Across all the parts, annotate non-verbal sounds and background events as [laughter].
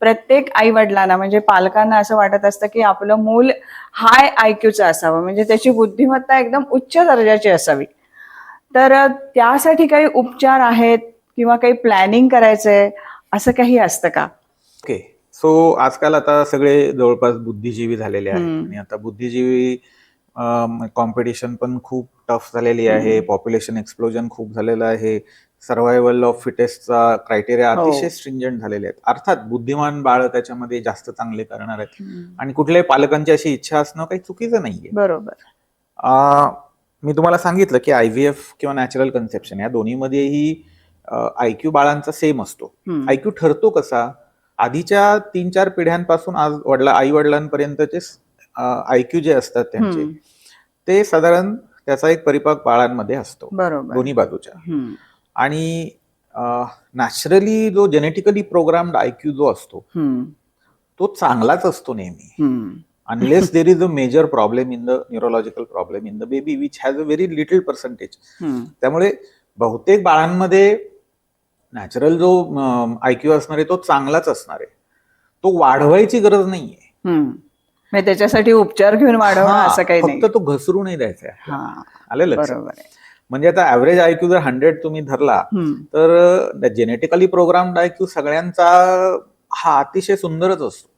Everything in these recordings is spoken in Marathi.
प्रत्येक आई वडिलांना म्हणजे पालकांना असं वाटत असतं की आपलं मूल हाय आयक्यूचं असावं. म्हणजे त्याची बुद्धिमत्ता एकदम उच्च दर्जाची असावी. तर त्यासाठी काही उपचार आहेत किंवा काही प्लॅनिंग करायचंय असं काही असतं का? ओके. सो आजकाल आता सगळे जवळपास बुद्धिजीवी झालेले आहेत. आणि आता बुद्धिजीवी कॉम्पिटिशन पण खूप टफ झालेली आहे. पॉप्युलेशन एक्सप्लोजन खूप झालेलं आहे. सर्व्हायवल ऑफ फिटेस्टचा क्रायटेरिया. अतिशय स्ट्रिंजंट झालेले आहेत. अर्थात बुद्धिमान बाळ त्याच्यामध्ये जास्त चांगले करणार आहेत. आणि कुठल्याही पालकांची अशी इच्छा असणं काही चुकीचं नाहीये. बरोबर. मी तुम्हाला सांगितलं की आय व्ही एफ किंवा नॅचरल कन्सेप्शन या दोन्हीमध्येही आयक्यू बाळांचा सेम असतो. आयक्यू ठरतो कसा? आधीच्या तीन चार पिढ्यांपासून आज वडला आई वडिलांपर्यंतचे आयक्यू जे असतात त्यांचे. ते साधारण त्याचा एक परिपाक बाळांमध्ये असतो. दोन्ही बाजूच्या. आणि नॅचरली जो जेनेटिकली प्रोग्राम्ड आयक्यू जो असतो. तो चांगलाच असतो नेहमी. Unless there is a major problem in the neurological problem in the baby which has a very little percentage. त्यामुळे बहुतेक बाळांमध्ये नॅचरल जो आयक्यू असणार आहे तो चांगलाच असणार आहे तो वाढवायची गरज नाहीये. म्हणजे त्याच्यासाठी उपचार घेऊन वाढवणं असं काही नाही फक्त तो घसरू नाही द्यायचा. हा आलं लक्षात बरोबर आहे म्हणजे आता ऍव्हरेज आयक्यू जर हंड्रेड तुम्ही धरला. तर जेनेटिकली प्रोग्राम्ड आयक्यू सगळ्यांचा हा अतिशय सुंदरच असतो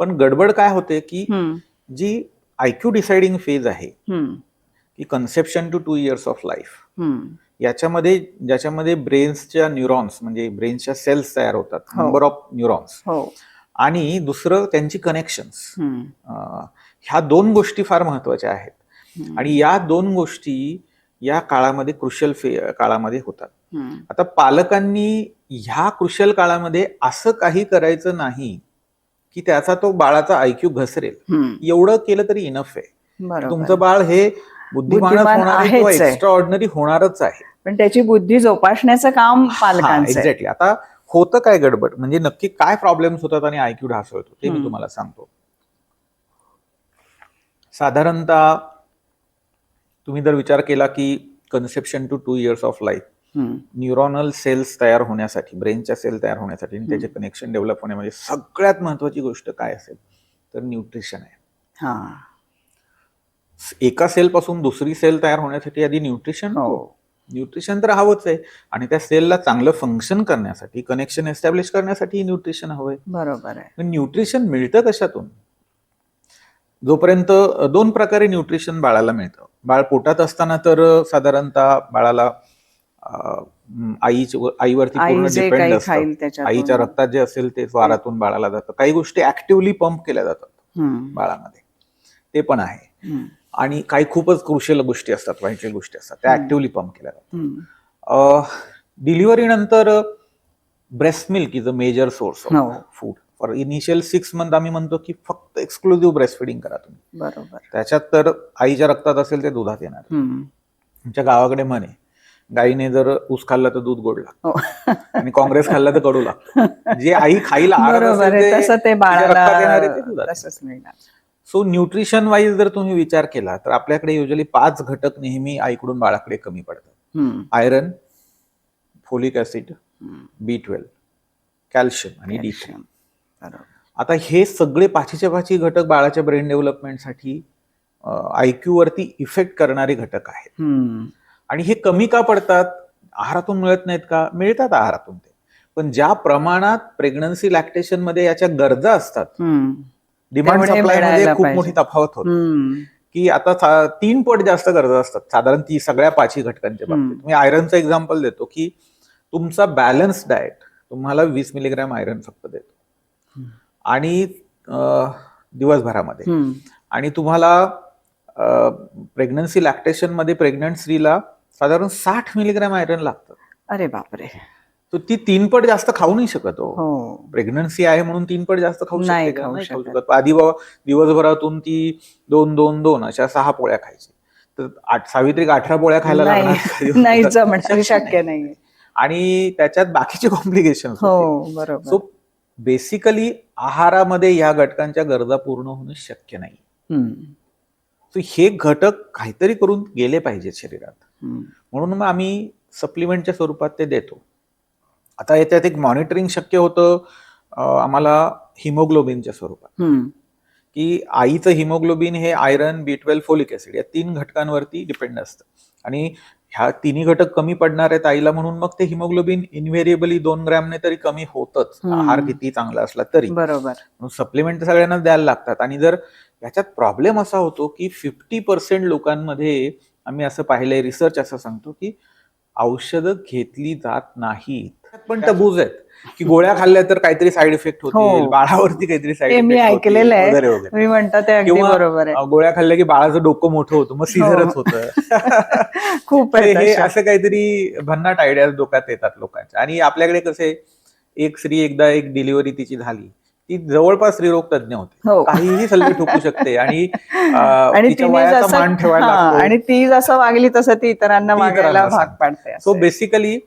पण गडबड काय होते की. जी आयक्यू डिसाइडिंग फेज आहे. की conception to two years of life. याच्यामध्ये ज्याच्यामध्ये ब्रेन्सच्या न्यूरॉन्स म्हणजे ब्रेन्सच्या सेल्स तयार होतात. नंबर ऑफ न्यूरॉन्स आणि दुसरं त्यांची कनेक्शन्स. ह्या दोन गोष्टी फार महत्त्वाच्या आहेत. आणि या दोन गोष्टी या काळामध्ये क्रुशल फे काळामध्ये होतात. आता पालकांनी ह्या क्रुशल काळामध्ये असं काही करायचं नाही की त्याचा तो बाळाचा आयक्यू घसरेल. एवढं केलं तरी इनफ आहे तुमचं बाळ हे बुद्धिमान होणार. एक्स्ट्रा ऑर्डिनरी होणारच आहे पण त्याची बुद्धी जोपासण्याचं काम पालकांचं. एक्झॅक्टली आता होतं काय गडबड म्हणजे नक्की काय प्रॉब्लेम्स होतात आणि आयक्यू ढास होतो ते मी. तुम्हाला सांगतो साधारणतः तुम्ही जर विचार केला की conception to two years of life. Neuronal cells तयार होण्यासाठी ब्रेनच्या सेल तयार होण्यासाठी आणि त्याचे कनेक्शन डेव्हलप होण्यामध्ये सगळ्यात महत्वाची गोष्ट काय असेल? तर न्यूट्रिशन आहे. हा. एका सेल पासून दुसरी सेल तयार होण्यासाठी आधी न्यूट्रिशन हो. न्यूट्रिशन तर हवंच आहे. आणि त्या सेलला चांगलं फंक्शन करण्यासाठी कनेक्शन एस्टॅब्लिश करण्यासाठी न्यूट्रिशन हवंय. बरोबर आहे. न्यूट्रिशन मिळतं कशातून? जोपर्यंत दोन प्रकारे न्यूट्रिशन बाळाला मिळतं. बाळ पोटात असताना तर साधारणतः बाळाला आईच आईवरती आई पूर्ण डिपेंड असतं आईच्या रक्तात जे असेल ते द्वारातून बाळाला जातं काही गोष्टी ऍक्टिव्हली पंप केल्या जातात. बाळामध्ये ते पण आहे. आणि काही खूपच क्रुशियल गोष्टी असतात वाईट गोष्टी असतात त्या. ऍक्टिव्हली पंप केल्या जातात. डिलिव्हरी नंतर breast milk is a major source. Of food for initial six month आम्ही म्हणतो की फक्त एक्सक्लुझिव्ह ब्रेस्ट फिडिंग करा तुम्ही. बरोबर. त्याच्यात तर आईच्या रक्तात असेल ते दुधात येणार. आमच्या गावाकडे म्हणे गाईने जर ऊस खाल्ला तर दूध गोड लागतं. हो. आणि काँग्रेस खाल्ला तर कडू लागतं. जे आई खाईल मिळणार. सो न्यूट्रिशन वाईज जर तुम्ही विचार केला तर आपल्याकडे युजली पाच घटक नेहमी आईकडून बाळाकडे कमी पडतात. Iron folic acid. B twelve calcium आणि डी थ्री Calcium. बरोबर आता हे सगळे पाचीच्या पाची घटक बाळाच्या ब्रेन डेव्हलपमेंटसाठी आयक्यू वरती इफेक्ट करणारे घटक आहेत. आणि हे कमी का पडतात आहारातून मिळत नाहीत का मिळतात आहारातून ते पण ज्या प्रमाणात प्रेग्नन्सी लॅक्टेशनमध्ये याच्या गरजा असतात. डिमांड तेवढे सप्लायमध्ये मिळायला खूप. मोठी तफावत होते. की आता तीन पट जास्त गरजा असतात साधारण ती सगळ्या पाचही घटकांच्या. बाबतीत मी आयरनचं एक्झाम्पल देतो की तुमचा बॅलन्स डाएट तुम्हाला वीस मिलीग्रॅम आयरन फक्त देतो. आणि दिवसभरामध्ये. आणि तुम्हाला प्रेग्नन्सी लॅक्टेशनमध्ये प्रेग्नंट स्त्रीला साधारण साठ मिलीग्रॅम आयरन लागतं. अरे बापरे. तर ती तीन पट जास्त खाऊ नाही शकत हो. हो. प्रेग्नन्सी आहे म्हणून तीन पट जास्त खाऊ नाही? खाऊ शकत. आधी बाबा दिवसभरातून ती दोन दोन दोन अशा सहा पोळ्या खायची. तर आठ सावित्रिक अठरा पोळ्या खायला लागणार? [laughs] [laughs] नाही. शक्य आणि त्याच्यात बाकीचे कॉम्प्लिकेशन हो बरोबर. सो बेसिकली आहारामध्ये या घटकांच्या गरजा पूर्ण होणं शक्य नाही. सो हे घटक काहीतरी करून गेले पाहिजेत शरीरात. म्हणून मग आम्ही सप्लिमेंटच्या स्वरूपात ते देतो आता याच्यात एक मॉनिटरिंग शक्य होतं आम्हाला हिमोग्लोबिनच्या स्वरूपात. की आईचं हिमोग्लोबिन हे iron B twelve folic acid या तीन घटकांवरती डिपेंड असतं आणि ह्या तिन्ही घटक कमी पडणार आहेत आईला म्हणून मग ते हिमोग्लोबिन इन्व्हेरिएबली दोन ग्रॅमने तरी कमी होतच. आहार किती चांगला असला तरी. बरोबर. सप्लिमेंट सगळ्यांना द्यायला लागतात. आणि जर याच्यात प्रॉब्लेम असा होतो की फिफ्टी पर्सेंट लोकांमध्ये आम्ही असं पाहिलंय रिसर्च असं सांगतो की औषधं घेतली जात नाहीत. पण टबूज आहेत. की गोळ्या खाल्ल्या तर काहीतरी साईड इफेक्ट होतील हो. बाळावरती काहीतरी साईड इफेक्ट ऐकलेलं आहे. वगैरे वगैरे मी म्हणतो ते अगदी किंवा बरोबर गोळ्या खाल्ल्या की बाळाचं डोकं मोठं होतं मग सिझरच होतं [laughs] खूप हे. असं काहीतरी भन्नाट आयडिया डोक्यात येतात लोकांच्या आणि आपल्याकडे कसे एक स्त्री एकदा एक डिलिव्हरी तिची झाली ती जवळपास स्त्रीरोग तज्ञ होते हो काहीही सल्ले ठोकू शकते आणि मान ठेवायला हा, आणि ती जसं वागली तसं ती इतरांना भाग. पाडते so. Basically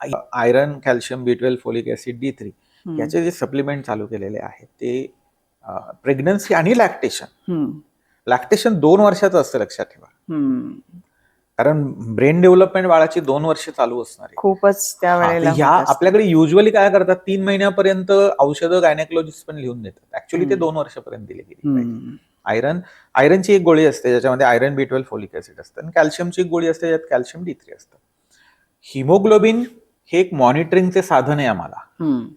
iron calcium B twelve folic acid D three. याचे जे सप्लिमेंट चालू केलेले आहेत ते प्रेग्नन्सी आणि लॅक्टेशन. लॅक्टेशन दोन वर्षाचं असतं लक्षात ठेवा. कारण ब्रेन डेव्हलपमेंट बाळाची दोन वर्ष चालू असणार आहे खूपच त्या हा, वेळेला ह्या. आपल्याकडे युजली काय करतात तीन महिन्यापर्यंत औषधं गायनेकोलॉजिस्ट पण लिहून देतात ऍक्च्युली ते. दोन वर्षापर्यंत दिली गेली. आयरन आयरनची एक गोळी असते ज्याच्यामध्ये iron B twelve folic acid असतं आणि कॅल्शियमची एक गोळी असते ज्यात कॅल्शियम डी थ्री असतं हिमोग्लोबिन हे एक मॉनिटरिंगचे साधन आहे आम्हाला.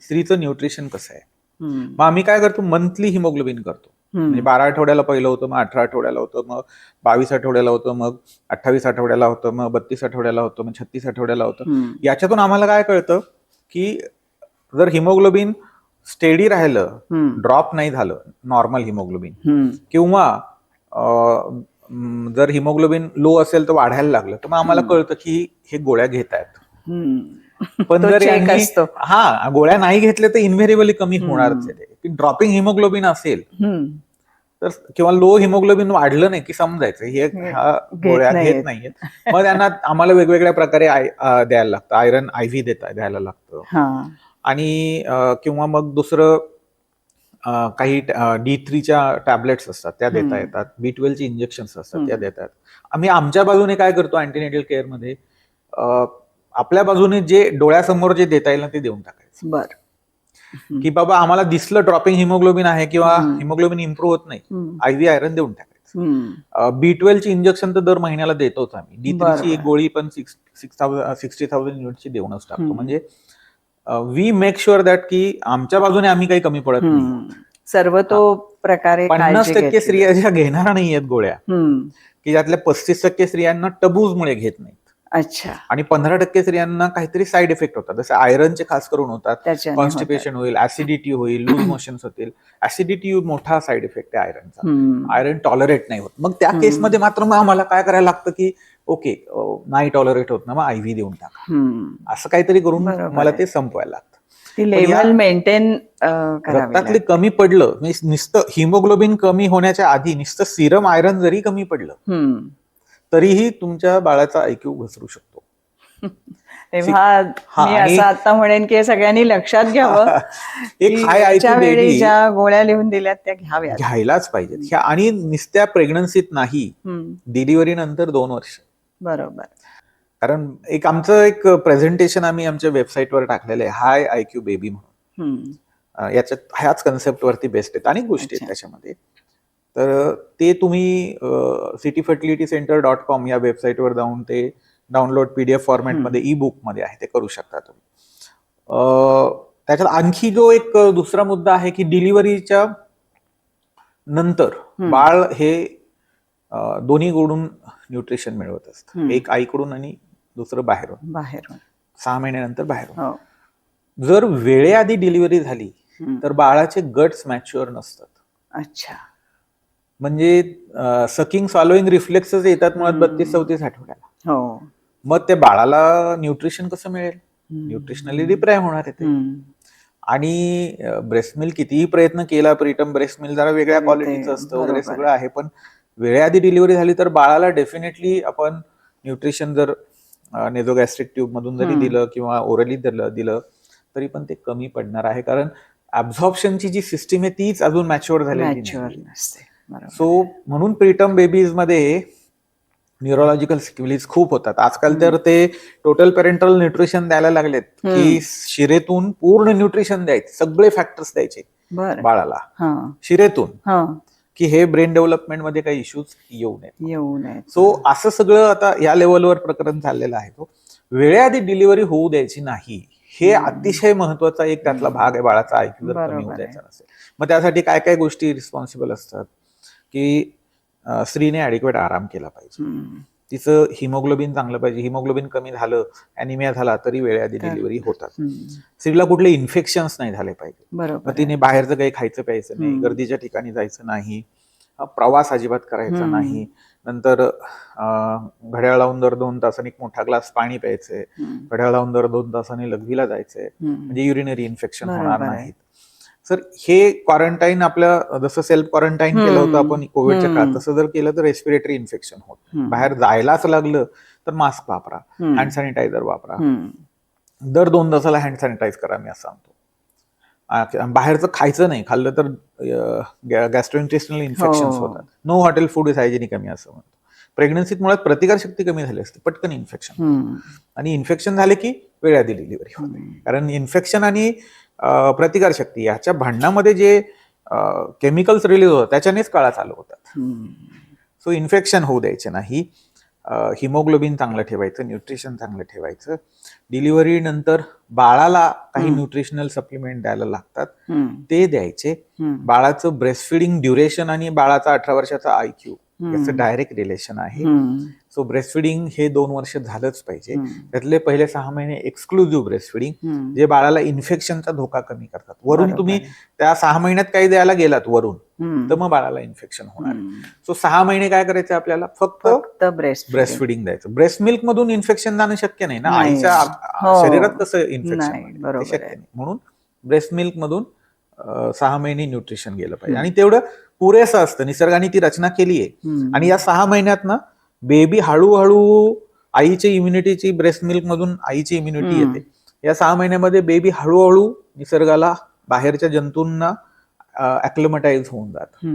स्त्रीचं न्यूट्रिशन कसं आहे. मग आम्ही काय करतो मंथली हिमोग्लोबिन करतो म्हणजे. बारा आठवड्याला पहिलं होतं मग अठरा आठवड्याला होतं मग बावीस आठवड्याला होतं मग अठ्ठावीस आठवड्याला होतं मग बत्तीस आठवड्याला होतं मग छत्तीस आठवड्याला होतं. याच्यातून आम्हाला काय कळतं की जर हिमोग्लोबिन स्टेडी राहिलं. ड्रॉप नाही झालं नॉर्मल हिमोग्लोबिन. किंवा जर हिमोग्लोबिन लो असेल तर वाढायला लागलं तर मग आम्हाला. कळतं की हे गोळ्या घेत आहेत. [laughs] पण जर यांनी-. हा गोळ्या नाही घेतल्या तर इन्व्हेरिबली कमी हम्म. ते ड्रॉपिंग हिमोग्लोबिन असेल हम्म. तर किंवा लो हिमोग्लोबिन वाढलं नाही की समजायचं हे हे ह्या गोळ्या नाहीयेत. घेत नाहीयेत मग त्यांना आम्हाला वेगवेगळ्या प्रकारे आय- अं, द्यायला लागतं आयरन आय व्ही देता द्यायला लागतं हा. आणि अं, किंवा मग दुसरं अं, काही डी थ्रीच्या टॅबलेट्स असतात त्या हम्म. देता येतात बी ट्वेल्वची इंजेक्शन्स असतात त्या हम्म. देतात आम्ही आमच्या बाजूने काय करतो अँटीनेटल केअरमध्ये आपल्या बाजूने जे डोळ्यासमोर जे देता येईल ना ते देऊन टाकायचं बर. की बाबा आम्हाला दिसलं ड्रॉपिंग हिमोग्लोबिन आहे किंवा. हिमोग्लोबिन इम्प्रूव्ह होत नाही हम्म. आय व्ही आयरन देऊन टाकायचं. बी ट्वेल्वची इंजेक्शन तर दर महिन्याला देतोच आम्ही डी. थ्रीची एक गोळी पण सिक्स्टी थाउजंड युनिटची देऊनच टाकतो. म्हणजे वी मेक शुअर दॅट की आमच्या बाजूने आम्ही काही कमी पडत नाही. सर्व तो प्रकारे पन्नास टक्के. स्त्रिया ज्या घेणार नाही आहेत गोळ्या. की ज्यातल्या पस्तीस टक्के स्त्रियांना टबूजमुळे घेत नाहीत अच्छा आणि पंधरा टक्के स्त्रियांना काहीतरी साईड इफेक्ट होतात जसे आयरनचे खास करून होतात. कॉन्स्टिपेशन होईल ऍसिडिटी होईल लूज मोशन्स [clears throat] होतील ऍसिडिटी मोठा साईड इफेक्ट आहे आयरनचा. आयरन टॉलरेट नाही होत मग त्या. केसमध्ये मात्र मग आम्हाला काय करायला लागतं की ओके नाही टॉलरेट होत ना मग आयव्ही देऊन टाका. असं काहीतरी करून मला. ते संपवायला लागतं लेवल मेंटेन रक्तातले. कमी पडलं म्हणजे नुसतं हिमोग्लोबिन कमी होण्याच्या आधी नुसतं सिरम आयरन जरी कमी पडलं. तरीही तुमच्या बाळाचा ऐक्यू घसरू शकतो. [laughs] तेव्हा मी आणि- असं आता म्हणेन की सगळ्यांनी लक्षात घ्यावं [laughs] वेळी ज्या गोळ्या लिहून दिल्यात त्या घ्याव्यात. घ्यायलाच पाहिजेत. ह्या आणि नुसत्या प्रेग्नन्सीत नाही. डिलिव्हरी नंतर दोन वर्ष. बरोबर. कारण एक आमचं एक प्रेझेंटेशन आम्ही आमच्या वेबसाईटवर टाकलेलं आहे हाय आयक्यू बेबी म्हणून. याच्यात ह्याच कन्सेप्टवरती बेस्ट आहेत. अनेक गोष्टी. आहेत त्याच्यामध्ये. तर ते तुम्ही city fertility centre dot com या वेबसाईटवर जाऊन ते डाउनलोड पीडीएफ फॉर्मॅटमध्ये ई बुकमध्ये आहे ते करू शकता तुम्ही. त्याच्यात आणखी जो एक दुसरा मुद्दा आहे की डिलिव्हरीच्या नंतर. बाळ हे अं, दोन्हीकडून न्यूट्रिशन मिळवत असतं. एक आईकडून आणि दुसरं बाहेरून. बाहेरून. सहा महिन्यानंतर बाहेरून. हो. जर वेळेआधी डिलिव्हरी झाली. तर बाळाचे गट्स मॅच्युअर नसतात. अच्छा. म्हणजे सकिंग सॉलोईंग रिफ्लेक्सेस येतात मुळात. बत्तीस चौतीस आठवड्याला. हो. मग ते बाळाला न्यूट्रिशन कसं मिळेल. न्यूट्रिशनली डिप्राय होणार आहे ते. आणि ब्रेस्ट मिल्क कितीही प्रयत्न केला प्रीटम ब्रेस्ट मिल्क जरा वेगळ्या क्वालिटीचं असतं वगैरे सगळं आहे. पण वेळेआधी डिलिव्हरी झाली तर बाळाला डेफिनेटली आपण न्यूट्रिशन जर नेझोगॅस्ट्रिक ट्यूब मधून जरी. दिलं किंवा ओरली दिलं दिलं तरी पण ते कमी पडणार आहे. कारण ऍब्झॉर्प्शनची जी सिस्टीम आहे तीच अजून मॅच्युअर नाही नसते. सो म्हणून प्रीटम बेबीजमध्ये न्यूरोलॉजिकल सिक्विलीज खूप होतात. आजकाल तर ते टोटल पेरेंटल न्यूट्रिशन द्यायला लागलेत की शिरेतून पूर्ण न्यूट्रिशन द्यायचे सगळे फॅक्टर्स द्यायचे बाळाला. शिरेतून. की हे ब्रेन डेव्हलपमेंटमध्ये काही इश्यूज येऊ नयेत. येऊ नये सो असं सगळं आता या लेवलवर प्रकरण चाललेलं आहे. तो वेळेआधी डिलिव्हरी होऊ द्यायची नाही. हे अतिशय महत्त्वाचा एक त्यातला भाग आहे बाळाचा ऐकू जर कमी होऊ. द्यायचा नसेल. मग त्यासाठी काय काय गोष्टी रिस्पॉन्सिबल असतात? की स्त्रीने ॲडिक्वेट आराम केला पाहिजे. तिचं हिमोग्लोबिन चांगलं पाहिजे हिमोग्लोबिन कमी झालं अॅनिमिया झाला तरी वेळेआधी डिलिव्हरी होतात. स्त्रीला कुठले इन्फेक्शन्स नाही झाले पाहिजे तिने बाहेरचं काही खायचं प्यायचं नाही. गर्दीच्या ठिकाणी जायचं नाही प्रवास अजिबात करायचा. नाही नंतर घड्याळ लावून दर दोन तासांनी एक मोठा ग्लास पाणी प्यायचंय. घड्याळ लावून दर दोन तासांनी लघवीला जायचंय. म्हणजे युरिनरी इन्फेक्शन होणार. नाहीत सर हे क्वारंटाईन आपलं जसं सेल्फ क्वारंटाईन केलं होतं. आपण कोविडच्या. काळात तसं जर केलं तर रेस्पिरेटरी इन्फेक्शन होत. बाहेर जायलाच लागलं तर मास्क वापरा. हँड सॅनिटायझर वापरा. दर दोन तासाला हँड सॅनिटाईज करा मी असं सांगतो बाहेरचं खायचं नाही खाल्लं तर गॅस्ट्रोइंटेस्टिनल इन्फेक्शन हो. होतात no hotel food is hygienic आम्ही असं म्हणतो प्रेग्नन्सीत मुळात प्रतिकारशक्ती कमी झाली असते पटकन इन्फेक्शन. आणि इन्फेक्शन झाले की वेळाधी डिलिव्हरी होते. कारण इन्फेक्शन आणि प्रतिकारशक्ती याच्या भांडणामध्ये जे केमिकल्स रिलीज होतात त्याच्यानेच काळा चालू होतात. सो इन्फेक्शन होऊ द्यायचे नाही हिमोग्लोबिन चांगलं ठेवायचं न्यूट्रिशन चांगलं ठेवायचं डिलिव्हरी नंतर बाळाला काही. न्यूट्रिशनल सप्लिमेंट द्यायला लागतात. ते द्यायचे. बाळाचं ब्रेस्ट फिडिंग ड्युरेशन आणि बाळाचा अठरा वर्षाचा आयक्यू. याचं डायरेक्ट रिलेशन आहे. सो ब्रेस्ट फिडिंग हे दोन वर्ष झालंच पाहिजे. त्यातले पहिले सहा महिने एक्सक्लुझिव्ह ब्रेस्ट फिडिंग. जे बाळाला इन्फेक्शनचा धोका कमी करतात वरून तुम्ही. त्या सहा महिन्यात काही द्यायला गेलात वरून. तर मग बाळाला इन्फेक्शन होणार. सो सहा महिने काय करायचे आपल्याला फक्त फक्त ब्रेस्ट ब्रेस्ट फिडिंग द्यायचं ब्रेस्ट मिल्क मधून इन्फेक्शन जाणं शक्य नाही ना. आईच्या हो. शरीरात कसं इन्फेक्शन शक्य. नाही म्हणून ब्रेस्ट मिल्क मधून सहा महिने न्यूट्रिशन गेलं पाहिजे. आणि तेवढं पुरेसं असतं निसर्गाने ती रचना केली आहे. आणि या सहा महिन्यात ना बेबी हळूहळू आईची इम्युनिटीची ब्रेस्ट मिल्क मधून आईची इम्युनिटी. येते या सहा महिन्यामध्ये बेबी हळूहळू निसर्गाला बाहेरच्या जंतूंना अक्लमटाईज होऊन जात.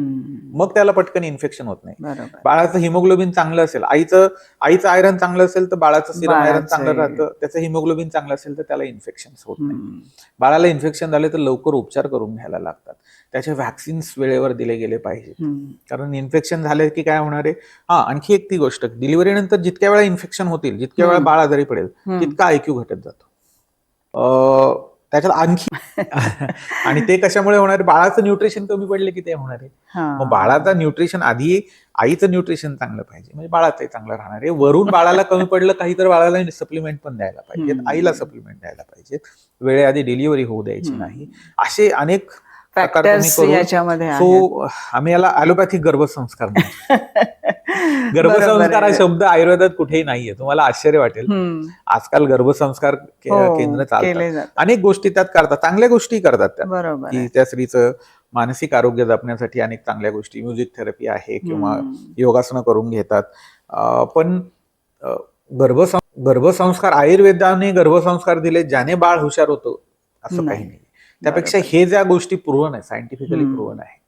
मग त्याला पटकन इन्फेक्शन होत नाही बाळाचं हिमोग्लोबिन चांगलं असेल आईचं आईचं आयरन चांगलं असेल तर बाळाचं सिरम आयरन चांगलं. राहतं त्याचं हिमोग्लोबिन चांगलं असेल तर त्याला इन्फेक्शन होत नाही. बाळाला इन्फेक्शन झाले तर लवकर उपचार करून घ्यायला लागतात त्याचे व्हॅक्सिन्स वेळेवर दिले गेले पाहिजे. कारण इन्फेक्शन झाले की काय होणार आहे हा आणखी एक ती गोष्ट डिलिव्हरी नंतर जितक्या वेळा इन्फेक्शन होतील जितक्या वेळा. बाळ आजारी पडेल. तितका आयक्यू घटत जातो त्याच्यात आणखी [laughs] आणि ते कशामुळे होणार? बाळाचं न्यूट्रिशन कमी पडले की ते होणार आहे. मग बाळाचं न्यूट्रिशन आधी आईचं न्यूट्रिशन चांगलं पाहिजे म्हणजे बाळाचंही चांगलं राहणार आहे वरून बाळाला कमी पडलं काही तर बाळाला सप्लिमेंट पण द्यायला पाहिजेत हम्म. आईला सप्लिमेंट द्यायला पाहिजेत वेळेआधी डिलिव्हरी होऊ द्यायची. नाही असे अनेक प्रकार तुम्ही फॅक्टर्स करून याच्यामध्ये आहेत. सो आम्ही याला ॲलोपॅथिक गर्भसंस्कार म्हणतो. [laughs] गर्भसंस्कार हा आहे. शब्द आयुर्वेदात कुठेही नाहीये तुम्हाला आश्चर्य वाटेल हम्म. आजकाल गर्भसंस्कार के- हो, केंद्र चालतात केले अनेक गोष्टी त्यात करतात चांगल्या गोष्टी करतात त्या बरोबर की आहे. त्या स्त्रीचं मानसिक आरोग्य जपण्यासाठी अनेक चांगल्या गोष्टी म्युझिक थेरपी आहे किंवा हम्म. योगासनं करून घेतात अं, पण अं, गर्भसं गर्भसंस्कार आयुर्वेदाने गर्भसंस्कार दिले ज्याने बाळ हुशार होतं असं नाही. काही नाही त्यापेक्षा. हे ज्या गोष्टी प्रूव्हन आहे सायंटिफिकली. प्रूव्हन आहे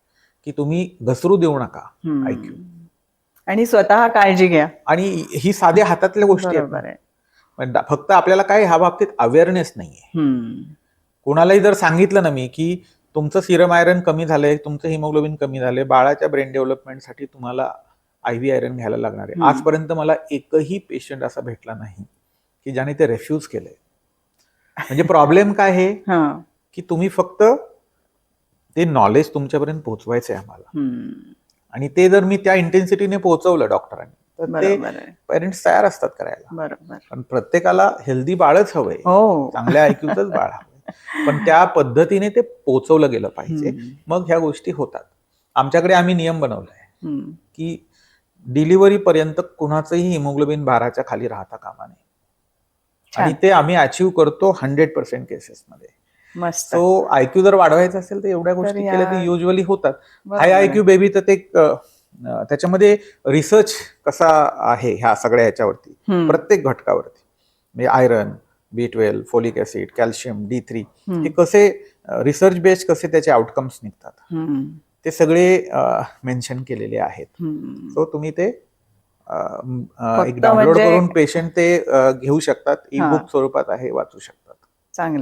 की तुम्ही घसरू देऊ नका. IQ. आणि स्वतः काळजी घ्या आणि ही साध्या हातातल्या गोष्टी आहेत फक्त आपल्याला काय ह्या बाबतीत अवेअरनेस नाहीये. कोणालाही जर सांगितलं ना मी की तुमचं सिरम आयरन कमी झालंय तुमचं हिमोग्लोबिन कमी झालंय बाळाच्या ब्रेन डेव्हलपमेंटसाठी तुम्हाला आय व्ही आयरन घ्यायला लागणार आहे. आजपर्यंत मला एकही पेशंट असा भेटला नाही की ज्याने ते रेफ्यूज केलंय म्हणजे प्रॉब्लेम काय आहे. की तुम्ही फक्त ते नॉलेज तुमच्यापर्यंत पोहोचवायचं आहे आम्हाला. आणि ते जर मी त्या इंटेन्सिटीने पोहोचवलं डॉक्टरांनी तर ते पेरेंट्स तयार असतात करायला. बरोबर. पण प्रत्येकाला हेल्दी बाळच हवंय. हो. चांगल्या आयक्यूचंच बाळ हवंय. पण त्या पद्धतीने ते पोचवलं गेलं पाहिजे. मग ह्या गोष्टी होतात. आमच्याकडे आम्ही नियम बनवलाय. की डिलिव्हरी पर्यंत कुणाचंही हिमोग्लोबिन बाराच्या खाली राहता कामा नये. आणि ते आम्ही अचीव्ह करतो हंड्रेड पर्सेंट केसेसमध्ये मस्त सो आयक्यू जर वाढवायचा असेल तर एवढ्या गोष्टी या- केल्या तर युजली होतात हाय. आयक्यू बेबी तर ते अं, त्याच्यामध्ये रिसर्च कसा आहे ह्या सगळ्या ह्याच्यावरती हम्म. प्रत्येक घटकावरती म्हणजे iron B twelve folic acid calcium D three हम्म. हे कसे रिसर्च बेस्ड कसे त्याचे आउटकम्स निघतात हम्म. ते सगळे मेन्शन केलेले आहेत हम्म. सो तुम्ही ते अ, अ, एक फक्त डाउनलोड म्हणजे- करून पेशंट ते अ, घेऊ शकतात ई हा. बुक स्वरूपात आहे वाचू शकतात चांगले